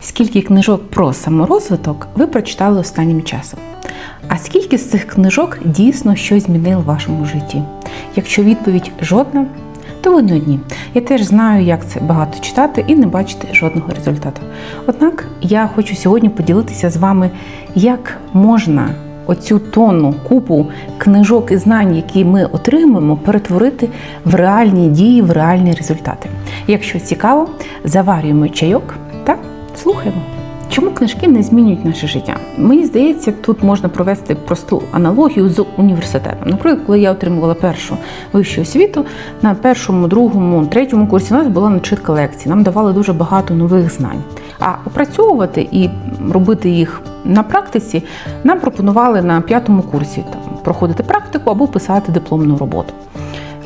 скільки книжок про саморозвиток ви прочитали останнім часом? А скільки з цих книжок дійсно щось змінило в вашому житті? Якщо відповідь жодна, то ви не одні. Я теж знаю, як це багато читати і не бачити жодного результату. Однак я хочу сьогодні поділитися з вами, як можна оцю тонну купу книжок і знань, які ми отримуємо, перетворити в реальні дії, в реальні результати. Якщо цікаво, заварюємо чайок та слухаємо. Чому книжки не змінюють наше життя? Мені здається, тут можна провести просту аналогію з університетом. Наприклад, коли я отримувала першу вищу освіту, на першому, другому, третьому курсі у нас була начитка лекцій. Нам давали дуже багато нових знань. А опрацьовувати і робити їх на практиці нам пропонували на п'ятому курсі там, проходити практику або писати дипломну роботу.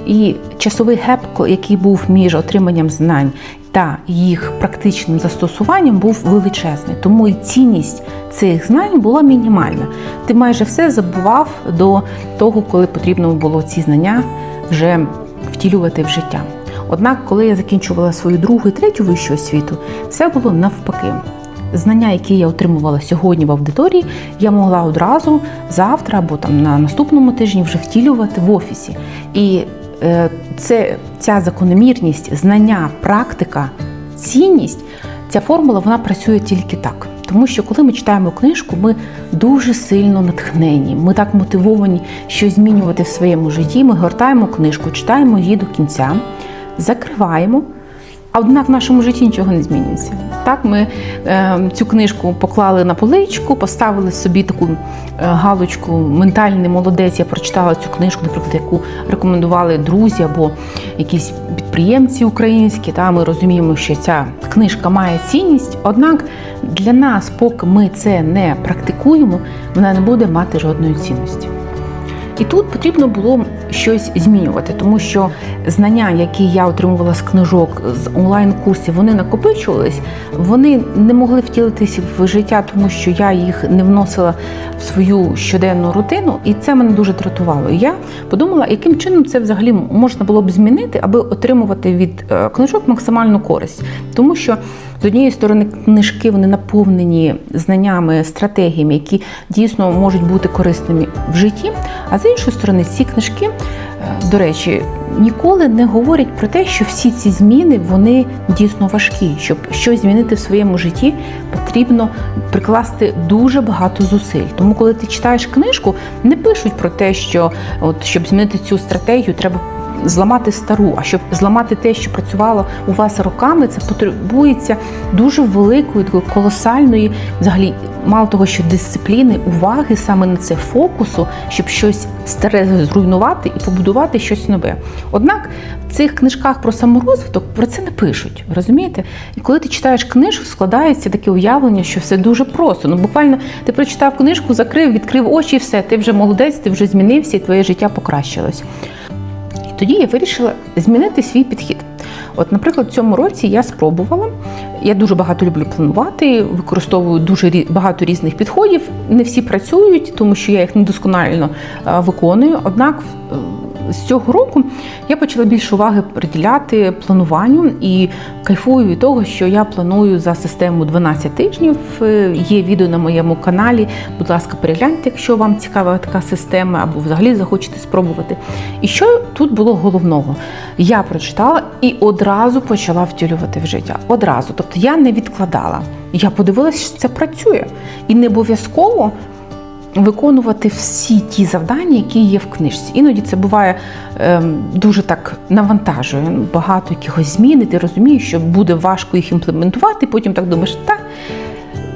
І часовий геп, який був між отриманням знань та їх практичним застосуванням, був величезний. Тому і цінність цих знань була мінімальна. Ти майже все забував до того, коли потрібно було ці знання вже втілювати в життя. Однак, коли я закінчувала свою другу і третю вищу освіту, все було навпаки. Знання, які я отримувала сьогодні в аудиторії, я могла одразу завтра або там на наступному тижні вже втілювати в офісі. І це ця закономірність, знання, практика, цінність, ця формула вона працює тільки так. Тому що коли ми читаємо книжку, ми дуже сильно натхнені. Ми так мотивовані щось змінювати в своєму житті. Ми гортаємо книжку, читаємо її до кінця, закриваємо. Однак в нашому житті нічого не змінюється. Так, ми е, цю книжку поклали на поличку, поставили собі таку е, галочку Ментальний молодець. Я прочитала цю книжку, наприклад, яку рекомендували друзі або якісь підприємці українські. Та ми розуміємо, що ця книжка має цінність. Однак для нас, поки ми це не практикуємо, вона не буде мати жодної цінності. І тут потрібно було щось змінювати, тому що знання, які я отримувала з книжок, з онлайн-курсів, вони накопичувались, вони не могли втілитися в життя, тому що я їх не вносила в свою щоденну рутину, і це мене дуже дратувало. Я подумала, яким чином це взагалі можна було б змінити, аби отримувати від е, книжок максимальну користь, тому що. З однієї сторони, книжки вони наповнені знаннями, стратегіями, які дійсно можуть бути корисними в житті. А з іншої сторони, ці книжки, е, до речі, ніколи не говорять про те, що всі ці зміни вони дійсно важкі. Щоб щось змінити в своєму житті, потрібно прикласти дуже багато зусиль. Тому, коли ти читаєш книжку, не пишуть про те, що от щоб змінити цю стратегію, треба зламати стару. А щоб зламати те, що працювало у вас роками, це потребується дуже великої, такої колосальної, взагалі, мало того, що дисципліни, уваги саме на це фокусу, щоб щось старе зруйнувати і побудувати щось нове. Однак в цих книжках про саморозвиток про це не пишуть. Розумієте? І коли ти читаєш книжку, складається таке уявлення, що все дуже просто. Ну буквально ти прочитав книжку, закрив, відкрив очі, і все, ти вже молодець, ти вже змінився, і твоє життя покращилось. Тоді я вирішила змінити свій підхід. От, наприклад, в цьому році я спробувала. Я дуже багато люблю планувати, використовую дуже багато різних підходів. Не всі працюють, тому що я їх недосконально е, виконую. Однак е, з цього року я почала більше уваги приділяти плануванню і кайфую від того, що я планую за систему 12 тижнів. Е, Є відео на моєму каналі. Будь ласка, перегляньте, якщо вам цікава така система, або взагалі захочете спробувати. І що тут було головного? Я прочитала і одразу почала втілювати в життя. Одразу. Тобто я не відкладала. Я подивилася, що це працює. І не обов'язково виконувати всі ті завдання, які є в книжці. Іноді це буває ем, дуже так навантажує. Ну, Багато якихось змін, і ти розумієш, що буде важко їх імплементувати. Потім так думаєш, та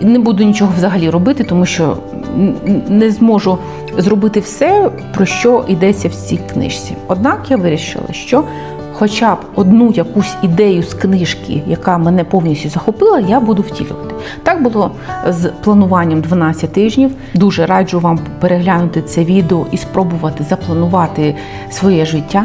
не буду нічого взагалі робити, тому що не зможу зробити все, про що йдеться в цій книжці. Однак я вирішила, що хоча б одну якусь ідею з книжки, яка мене повністю захопила, я буду втілювати. Так було з плануванням 12 тижнів. Дуже раджу вам переглянути це відео і спробувати запланувати своє життя.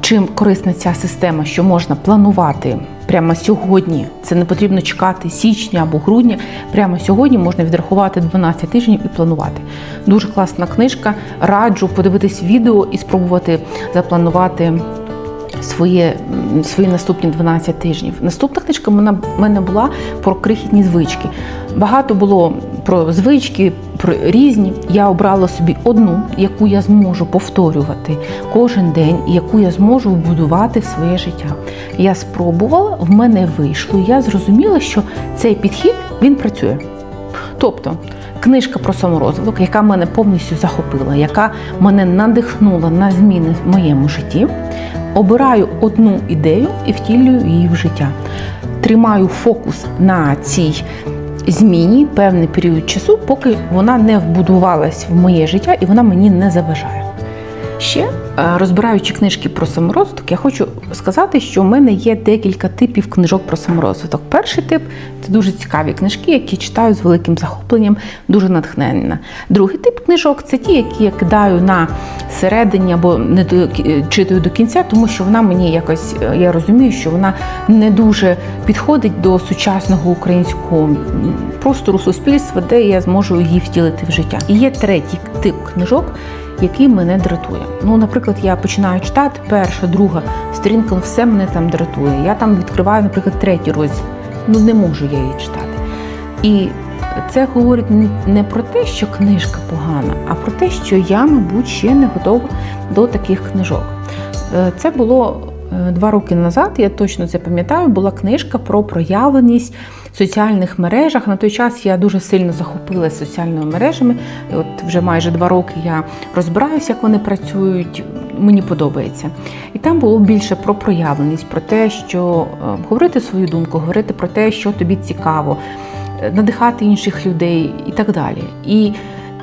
Чим корисна ця система, що можна планувати прямо сьогодні. Це не потрібно чекати січня або грудня. Прямо сьогодні можна відрахувати 12 тижнів і планувати. Дуже класна книжка. Раджу подивитись відео і спробувати запланувати своє, свої наступні 12 тижнів. Наступна книжка в мене була про крихітні звички. Багато було про звички, про різні. Я обрала собі одну, яку я зможу повторювати кожен день, яку я зможу вбудувати в своє життя. Я спробувала, в мене вийшло. і Я зрозуміла, що цей підхід він працює. Тобто книжка про саморозвиток, яка мене повністю захопила, яка мене надихнула на зміни в моєму житті. Обираю одну ідею і втілюю її в життя. Тримаю фокус на цій зміні певний період часу, поки вона не вбудувалась в моє життя і вона мені не заважає. Ще е, розбираючи книжки про саморозвиток, я хочу сказати, що в мене є декілька типів книжок про саморозвиток. Перший тип це дуже цікаві книжки, які читаю з великим захопленням, дуже натхненна. Другий тип книжок це ті, які я кидаю на середині або не до читаю до кінця, тому що вона мені якось е, я розумію, що вона не дуже підходить до сучасного українського простору суспільства, де я зможу її втілити в життя. І є третій тип книжок який мене дратує. Ну, наприклад, я починаю читати перша, друга сторінка, ну, все мене там дратує. Я там відкриваю, наприклад, третій розділ. Ну не можу я її читати. І це говорить не- про те, що книжка погана, а про те, що я, мабуть, ще не готова до таких книжок. Е, Це було два роки назад, я точно це пам'ятаю, була книжка про проявленість в соціальних мережах. На той час я дуже сильно захопилася соціальними мережами. І от вже майже два роки я розбираюся, як вони працюють. Мені подобається. І там було більше про проявленість, про те, що е, говорити свою думку, говорити про те, що тобі цікаво, е, надихати інших людей і так далі. І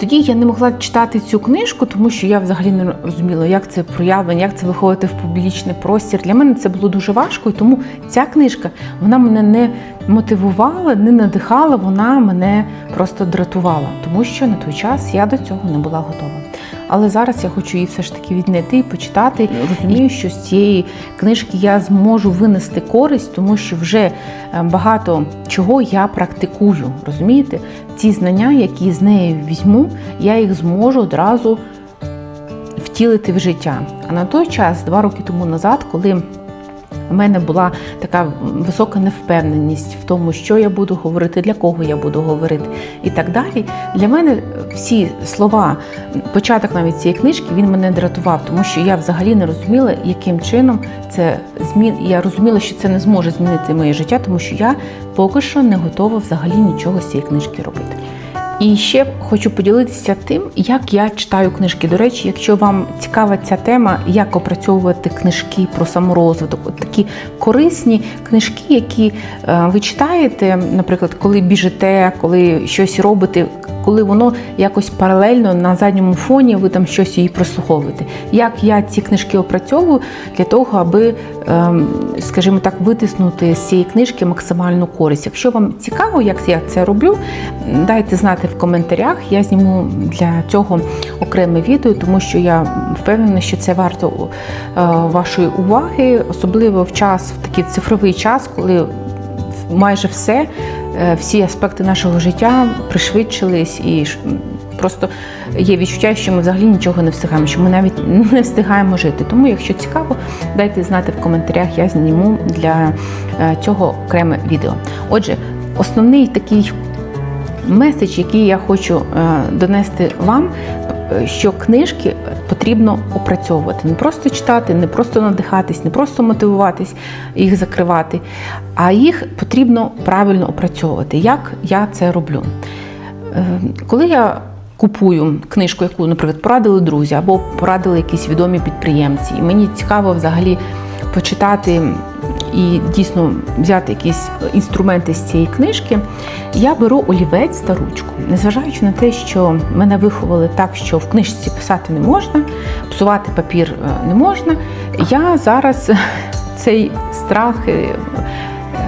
тоді я не могла читати цю книжку, тому що я взагалі не розуміла, як це проявлення, як це виходити в публічний простір. Для мене це було дуже важко, і тому ця книжка вона мене не мотивувала, не надихала, вона мене просто дратувала, тому що на той час я до цього не була готова. Але зараз я хочу її все ж таки віднайти і почитати. Розумію, що з цієї книжки я зможу винести користь, тому що вже е, багато чого я практикую. Розумієте? Ці знання, які з неї візьму, я їх зможу одразу втілити в життя. А на той час, два роки тому назад, коли у мене була така висока невпевненість в тому, що я буду говорити, для кого я буду говорити і так далі. Для мене всі слова, початок навіть цієї книжки, він мене дратував, тому що я взагалі не розуміла, яким чином це змін. Я розуміла, що це не зможе змінити моє життя, тому що я поки що не готова взагалі нічого з цієї книжки робити. І ще хочу поділитися тим, як я читаю книжки. До речі, якщо вам цікава ця тема, як опрацьовувати книжки про саморозвиток, от такі корисні книжки, які е, ви читаєте, наприклад, коли біжите, коли щось робите, коли воно якось паралельно на задньому фоні, ви там щось її прослуховуєте. Як я ці книжки опрацьовую для того, аби, ем, скажімо так, витиснути з цієї книжки максимальну користь. Якщо вам цікаво, як я це роблю, дайте знати в коментарях. Я зніму для цього окреме відео, тому що я впевнена, що це варто е, вашої уваги, особливо в час, в такий цифровий час, коли майже все, всі аспекти нашого життя пришвидшились і просто є відчуття, що ми взагалі нічого не встигаємо, що ми навіть не встигаємо жити. Тому, якщо цікаво, дайте знати в коментарях, я зніму для е, цього окреме відео. Отже, основний такий меседж, який я хочу е, донести вам, е, що книжки потрібно опрацьовувати. Не просто читати, не просто надихатись, не просто мотивуватись, їх закривати, а їх потрібно правильно опрацьовувати. Як я це роблю? Е, Коли я купую книжку, яку, наприклад, порадили друзі або порадили якісь відомі підприємці, і мені цікаво взагалі почитати і дійсно взяти якісь інструменти з цієї книжки, я беру олівець та ручку. Незважаючи на те, що мене виховали так, що в книжці писати не можна, псувати папір е, не можна, я зараз цей страх е,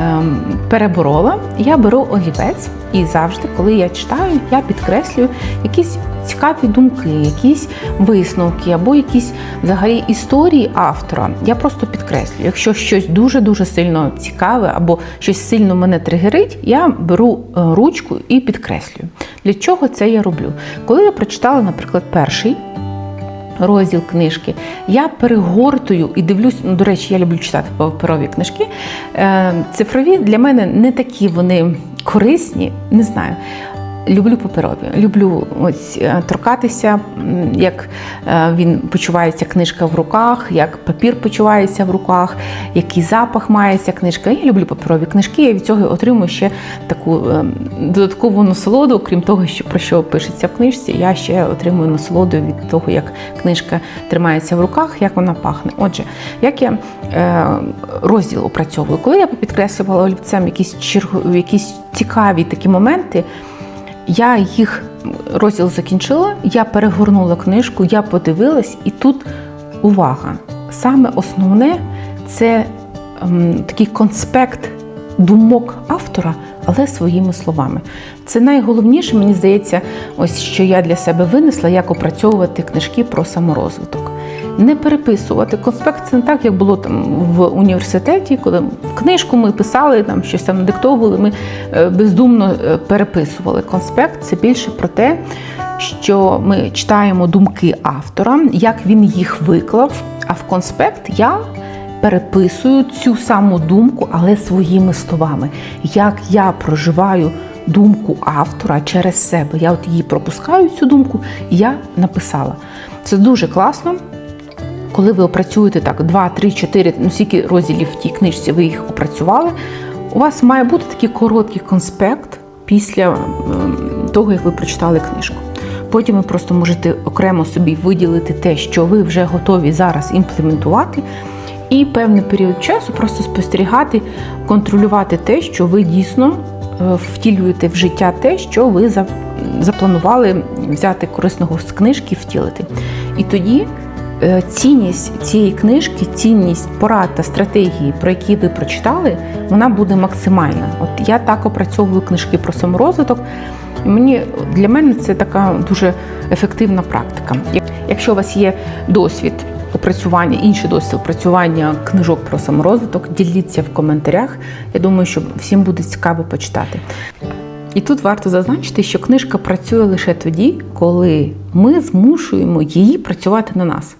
ем, переборола. Я беру олівець і завжди, коли я читаю, я підкреслюю якісь цікаві думки, якісь висновки або якісь взагалі історії автора. Я просто підкреслюю. Якщо щось дуже дуже сильно цікаве або щось сильно мене тригерить, я беру е, ручку і підкреслюю. Для чого це я роблю? Коли я прочитала, наприклад, перший розділ книжки, я перегортую і дивлюсь. Ну, до речі, я люблю читати паперові книжки. Е, Цифрові для мене не такі вони корисні, не знаю. Люблю паперові, люблю ось е, торкатися, як е, він почувається книжка в руках, як папір почувається в руках, який запах має ця книжка. Я люблю паперові книжки. Я від цього отримую ще таку е, додаткову насолоду, крім того, що про що пишеться в книжці. Я ще отримую насолоду від того, як книжка тримається в руках, як вона пахне. Отже, як я розділ опрацьовую, коли я підкреслювала олівцем якісь чергу, якісь цікаві такі моменти. Я їх розділ закінчила, я перегорнула книжку, я подивилась, і тут увага. Саме основне це ем, такий конспект думок автора, але своїми словами. Це найголовніше, мені здається, ось що я для себе винесла, як опрацьовувати книжки про саморозвиток. Не переписувати. Конспект це не так, як було там в університеті, коли книжку ми писали, там щось там надиктовували, ми е, бездумно е, переписували. Конспект це більше про те, що ми читаємо думки автора, як він їх виклав. А в конспект я переписую цю саму думку, але своїми словами, як я проживаю думку автора через себе. Я от її пропускаю цю думку, і я написала. Це дуже класно. Коли ви опрацюєте так 2, 3, 4, ну скільки розділів в тій книжці ви їх опрацювали, у вас має бути такий короткий конспект після ем, того, як ви прочитали книжку. Потім ви просто можете окремо собі виділити те, що ви вже готові зараз імплементувати, і певний період часу просто спостерігати, контролювати те, що ви дійсно е, втілюєте в життя те, що ви запланували взяти корисного з книжки, втілити. І тоді е, цінність цієї книжки, цінність порад та стратегії, про які ви прочитали, вона буде максимальна. От я так опрацьовую книжки про саморозвиток. Мені для мене це така дуже ефективна практика. Якщо у вас є досвід опрацювання, інший досвід опрацювання книжок про саморозвиток, діліться в коментарях. Я думаю, що всім буде цікаво почитати. І тут варто зазначити, що книжка працює лише тоді, коли ми змушуємо її працювати на нас.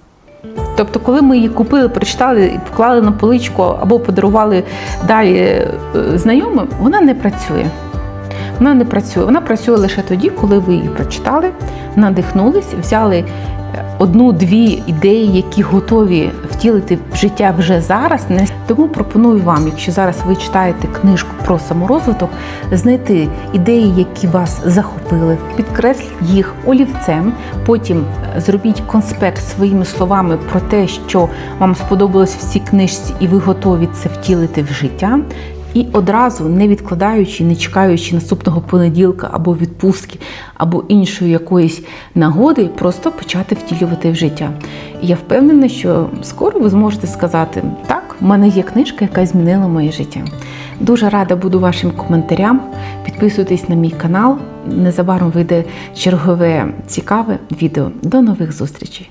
Тобто, коли ми її купили, прочитали і поклали на поличку або подарували далі е, знайомим, вона не працює. Вона не працює. Вона працює лише тоді, коли ви її прочитали, надихнулись, взяли одну-дві ідеї, які готові втілити в життя вже зараз. Не- Тому пропоную вам, якщо зараз ви читаєте книжку про саморозвиток, знайти ідеї, які вас захопили, підкресліть їх олівцем. Потім е, зробіть конспект своїми словами про те, що вам сподобалось в цій книжці, і ви готові це втілити в життя. І одразу, не відкладаючи, не чекаючи наступного понеділка або відпустки, або іншої якоїсь нагоди, просто почати втілювати в життя. І я впевнена, що скоро ви зможете сказати: так, в мене є книжка, яка змінила моє життя. Дуже рада буду вашим коментарям. Підписуйтесь на мій канал. Незабаром вийде чергове цікаве відео. До нових зустрічей!